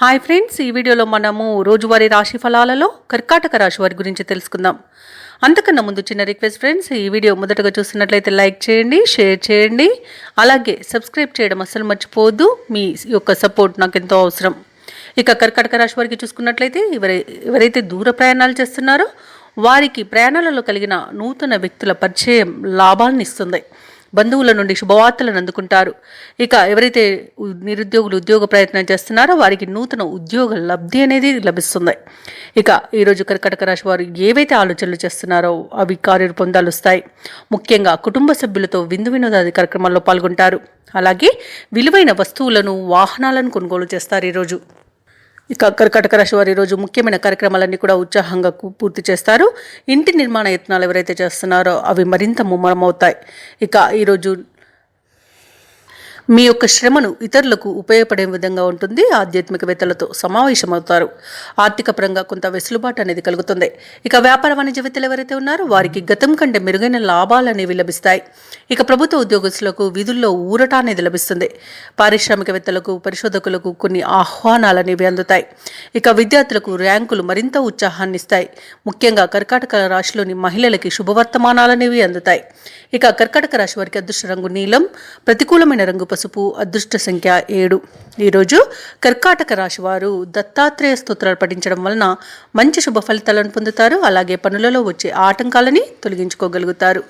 Hi friends ఈ వీడియోలో మనము రోజువారీ రాశి ఫలాలలో కర్కాటక రాశి వారి గురించి తెలుసుకుందాం. అంతకన్నా ముందు చిన్న రిక్వెస్ట్ ఫ్రెండ్స్ ఈ వీడియో మొదటగా చూస్తున్నట్లయితే లైక్ చేయండి షేర్ చేయండి. అలాగే సబ్స్క్రైబ్ చేయడం అస్సలు మర్చిపోవద్దు మీ యొక్క సపోర్ట్ నాకు ఎంతో అవసరం. ఇక కర్కాటక రాశి వారికి చూసుకున్నట్లయితే ఎవరై ఎవరైతే దూర ప్రయాణాలు చేస్తున్నారో వారికి ప్రయాణాలలో కలిగిన నూతన వ్యక్తుల పరిచయం లాభాలను ఇస్తుంది. బంధువుల నుండి శుభవార్తలను అందుకుంటారు. ఇక ఎవరైతే నిరుద్యోగులు ఉద్యోగ ప్రయత్నం చేస్తున్నారో వారికి నూతన ఉద్యోగ లబ్ధి అనేది లభిస్తుంది. ఇక ఈరోజు కర్కటక రాశి వారు ఏవైతే ఆలోచనలు చేస్తున్నారో అవి కార్యరూపం వస్తాయి ముఖ్యంగా కుటుంబ సభ్యులతో విందు వినోదాది కార్యక్రమాల్లో పాల్గొంటారు. అలాగే విలువైన వస్తువులను వాహనాలను కొనుగోలు చేస్తారు ఈరోజు ఇక కర్కాటక రాశి వారు ఈరోజు ముఖ్యమైన కార్యక్రమాలన్నీ కూడా ఉత్సాహంగా పూర్తి చేస్తారు. ఇంటి నిర్మాణ యత్నాలు ఎవరైతే చేస్తున్నారో అవి మరింత ముమ్మరమవుతాయి. ఇక ఈరోజు మీ యొక్క శ్రమను ఇతరులకు ఉపయోగపడే విధంగా ఉంటుంది. ఆధ్యాత్మికవేత్తలతో సమావేశమవుతారు. ఆర్థిక పరంగా కొంత వెసులుబాటు అనేది కలుగుతుంది. ఇక వ్యాపార వాణిజ్యవేత్తలు ఎవరైతే ఉన్నారో వారికి గతం కంటే మెరుగైన లాభాలు అనేవి లభిస్తాయి. ఇక ప్రభుత్వ ఉద్యోగస్తులకు విధుల్లో ఊరట అనేది లభిస్తుంది. పారిశ్రామికవేత్తలకు పరిశోధకులకు కొన్ని ఆహ్వానాలు అనేవి అందుతాయి. ఇక విద్యార్థులకు ర్యాంకులు మరింత ఉత్సాహాన్ని ఇస్తాయి. ముఖ్యంగా కర్కాటక రాశిలోని మహిళలకి శుభవర్తమానాలు అనేవి అందుతాయి. ఇక కర్కాటక రాశి వారికి అదృష్ట రంగు నీలం ప్రతికూలమైన రంగు పసుపు అదృష్ట సంఖ్య ఏడు. ఈరోజు కర్కాటక రాశి వారు దత్తాత్రేయ స్తోత్రాలు పఠించడం వలన మంచి శుభ ఫలితాలను పొందుతారు. అలాగే పనులలో వచ్చే ఆటంకాలని తొలగించుకోగలుగుతారు.